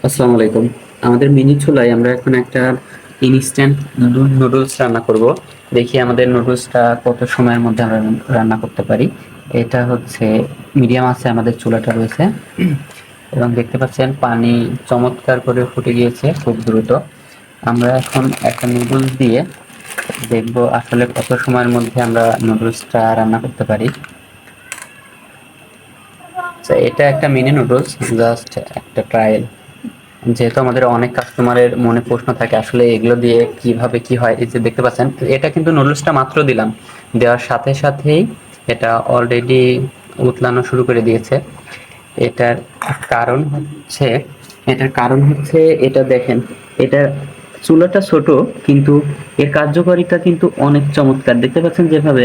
আসসালামু আলাইকুম। আমাদের মিনি চুলায় আমরা এখন একটা ইনস্ট্যান্ট নুডলস রান্না করব। দেখি আমাদের নুডলসটা কত সময়ের মধ্যে আমরা রান্না করতে পারি। এটা হচ্ছে মিডিয়াম আছে, আমাদের চুলাটা রয়েছে। এবং দেখতে পাচ্ছেন পানি চমৎকার করে ফুটে গিয়েছে খুব দ্রুত। আমরা এখন একটা নুডলস দিয়ে দেখব আসলে কত সময়ের মধ্যে আমরা নুডলসটা রান্না করতে পারি। এটা একটা মিনি নুডলস জাস্ট একটা ট্রায়াল যেহেতু আমাদের অনেক কাস্টমারের মনে প্রশ্ন থাকে, আসলে এগুলো দিয়ে কীভাবে কি হয়, এই যে দেখতে পাচ্ছেন এটা কিন্তু নুডলসটা মাত্র দিলাম। দেওয়ার সাথে সাথেই এটা অলরেডি উতলানো শুরু করে দিয়েছে। এটার কারণ হচ্ছে, এটার কারণ হচ্ছে এটা দেখেন, এটা চুলাটা ছোট, কিন্তু এর কার্যকারিতা কিন্তু অনেক চমৎকার। দেখতে পাচ্ছেন যেভাবে,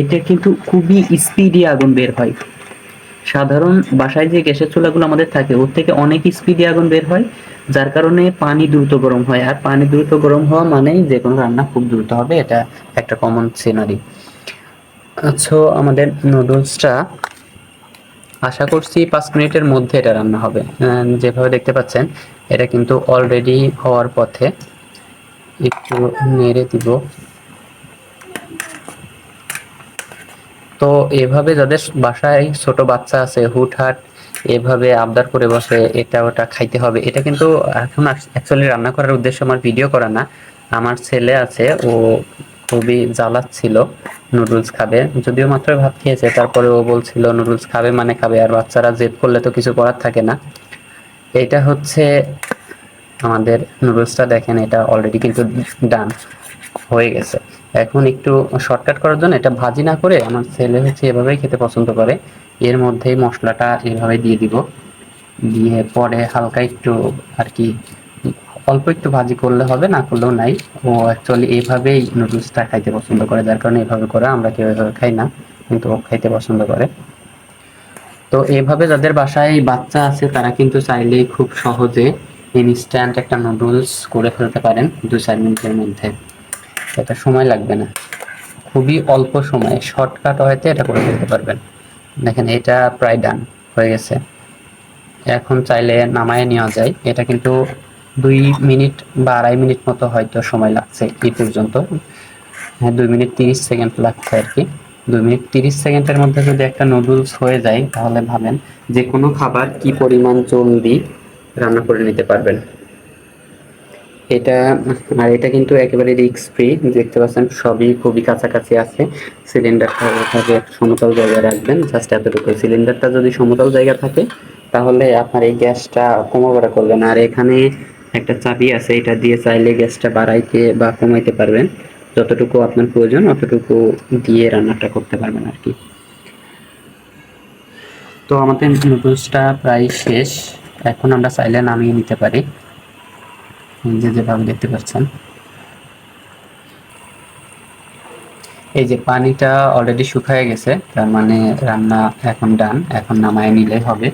এটা কিন্তু খুবই স্পিডি আগুন বের হয়। সাধারণ বাসায় যে গ্যাসের চুলাগুলো আমাদের থাকে, ওর থেকে অনেক স্পিডে আগুন বের হয়, যার কারণে পানি দ্রুত গরম হয়। আর পানি দ্রুত গরম হওয়া মানেই যে কোনো রান্না খুব দ্রুত হবে, এটা একটা কমন সিনারি আচ্ছা আমাদের নুডলসটা আশা করছি পাঁচ মিনিটের মধ্যে এটা রান্না হবে। যেভাবে দেখতে পাচ্ছেন, এটা কিন্তু অলরেডি হওয়ার পথে একটু নেড়ে দিব। তো এভাবে যাদের বাসায় ছোট বাচ্চা আছে, হুটহাট এভাবে আবদার করে বসে, এটা ওটা খাইতে হবে। এটা কিন্তু এখন অ্যাকচুয়ালি রান্না করার উদ্দেশ্য আমার ভিডিও করা না। আমার ছেলে আছে, ও খুবই জ্বালাচ্ছিল নুডলস খাবে। যদিও মাত্র ভাত খেয়েছে, তারপরে ও বলছিল নুডলস খাবে মানে খাবে। আর বাচ্চারা জেদ করলে তো কিছু করার থাকে না। এটা হচ্ছে আমাদের নুডলসটা দেখেন, এটা অলরেডি কিন্তু ডান হয়ে গেছে। এখন একটু শর্টকাট করার জন্য এটা ভাজি না করে আমার ছেলে হচ্ছে এভাবেই খেতে পছন্দ করে। এর মধ্যেই মশলাটা এভাবে দিয়ে দিব। দিয়ে পরে হালকা একটু আর কি অল্প একটু ভাজি করলে হবে, না করলেও নাই। ও অ্যাকচুয়ালি এইভাবেই নুডলসটা খাইতে পছন্দ করে, যার কারণে এভাবে করে আমরা কেউ এভাবে খাই না, কিন্তু ও খাইতে পছন্দ করে। তো এভাবে যাদের বাসায় বাচ্চা আছে, তারা কিন্তু চাইলেই খুব সহজে ইনস্ট্যান্ট একটা নুডলস করে ফেলতে পারেন দু চার মিনিটের মধ্যে। এটা সময় লাগবে না। খুবই অল্প সময়ে শর্টকাট হয়তো এটা করে ফেলতে পারবেন। দেখেন, এটা প্রায় ডান হয়ে গেছে। এখন চাইলে নামায় নেওয়া যায়। এটা কিন্তু দুই মিনিট বা আড়াই মিনিট মতো হয়তো সময় লাগছে এই পর্যন্ত। হ্যাঁ দুই মিনিট তিরিশ সেকেন্ড লাগছে আর কি। দুই মিনিট তিরিশ সেকেন্ডের মধ্যে যদি একটা নুডলস হয়ে যায়, তাহলে ভাবেন যে কোনো খাবার কি পরিমাণ জলদি রান্না করে নিতে পারবেন। এটা, আর এটা কিন্তু একেবারে রিক্স ফ্রি দেখতে পাচ্ছেন সবই খুবই কাছাকাছি আছে। সিলিন্ডারটা ওঠাকে সমতল জায়গায় রাখবেন জাস্ট এতটুকু সিলিন্ডারটা যদি সমতল জায়গা থাকে, তাহলে আপনার এই গ্যাসটা কমাবাড়া করবে না আর এখানে একটা চাবি আছে, এটা দিয়ে চাইলে গ্যাসটা বাড়াইতে বা কমাইতে পারবেন। যতটুকু আপনার প্রয়োজন, অতটুকু দিয়ে রান্নাটা করতে পারবেন আর কি। তো আমাদের নুডলসটা প্রায় শেষ। এখন আমরা চাইলে নামিয়ে নিতে পারি। যে যেভাবে দেখতে পাচ্ছেন। এই যে পানিটা অলরেডি শুকায় গেছে, তার মানে রান্না এখন ডান এখন নামায় নিলে হবে।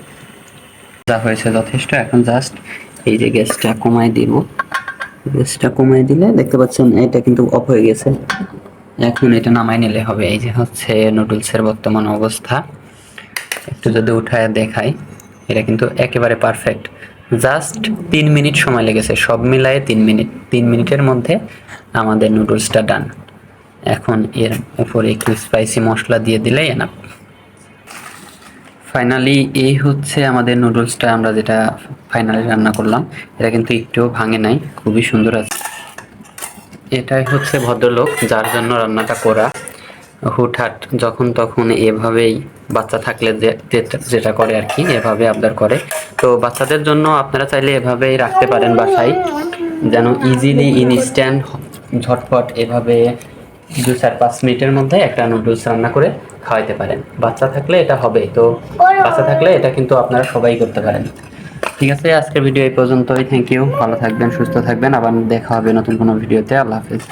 যা হয়েছে যথেষ্ট, এখন জাস্ট এই যে গ্যাসটা কমায় দিব। গ্যাসটা কমায় দিলে দেখতে পাচ্ছেন এটা কিন্তু অফ হয়ে গেছে। এখন এটা নামায় নিলে হবে। এই যে হচ্ছে নুডলসের বর্তমান অবস্থা। একটু যদি উঠায় দেখাই, এটা কিন্তু একেবারে পারফেক্ট জাস্ট তিন মিনিট সময় লেগেছে। সব মিলায়ে তিন মিনিট, তিন মিনিটের মধ্যে আমাদের নুডলসটা ডান। এখন এর উপরে একটু স্পাইসি মশলা দিয়ে দিলেই এনাফ ফাইনালি এই হচ্ছে আমাদের নুডলসটা, আমরা যেটা ফাইনালি রান্না করলাম। এটা কিন্তু একটুও ভাঙে নাই, খুবই সুন্দর আছে। এটাই হচ্ছে ভদ্রলোক, যার জন্য রান্নাটা করা। হুটহাট যখন তখন এভাবেই বাচ্চা থাকলে যেটা করে আর কি, এভাবে আবদার করে। তো বাচ্চাদের জন্য আপনারা চাইলে এভাবেই রাখতে পারেন বাসায়, যেন ইজিলি ইনস্ট্যান্ট ঝটপট এভাবে দু চার পাঁচ মিনিটের মধ্যে একটা নুডলস রান্না করে খাওয়াইতে পারেন। বাচ্চা থাকলে এটা হবে, তো বাচ্চা থাকলে এটা কিন্তু আপনারা সবাই করতে পারেন। ঠিক আছে, আজকের ভিডিও এই পর্যন্তই। থ্যাংক ইউ ভালো থাকবেন, সুস্থ থাকবেন। আবার দেখা হবে নতুন কোনো ভিডিওতে আল্লাহ হাফিজ।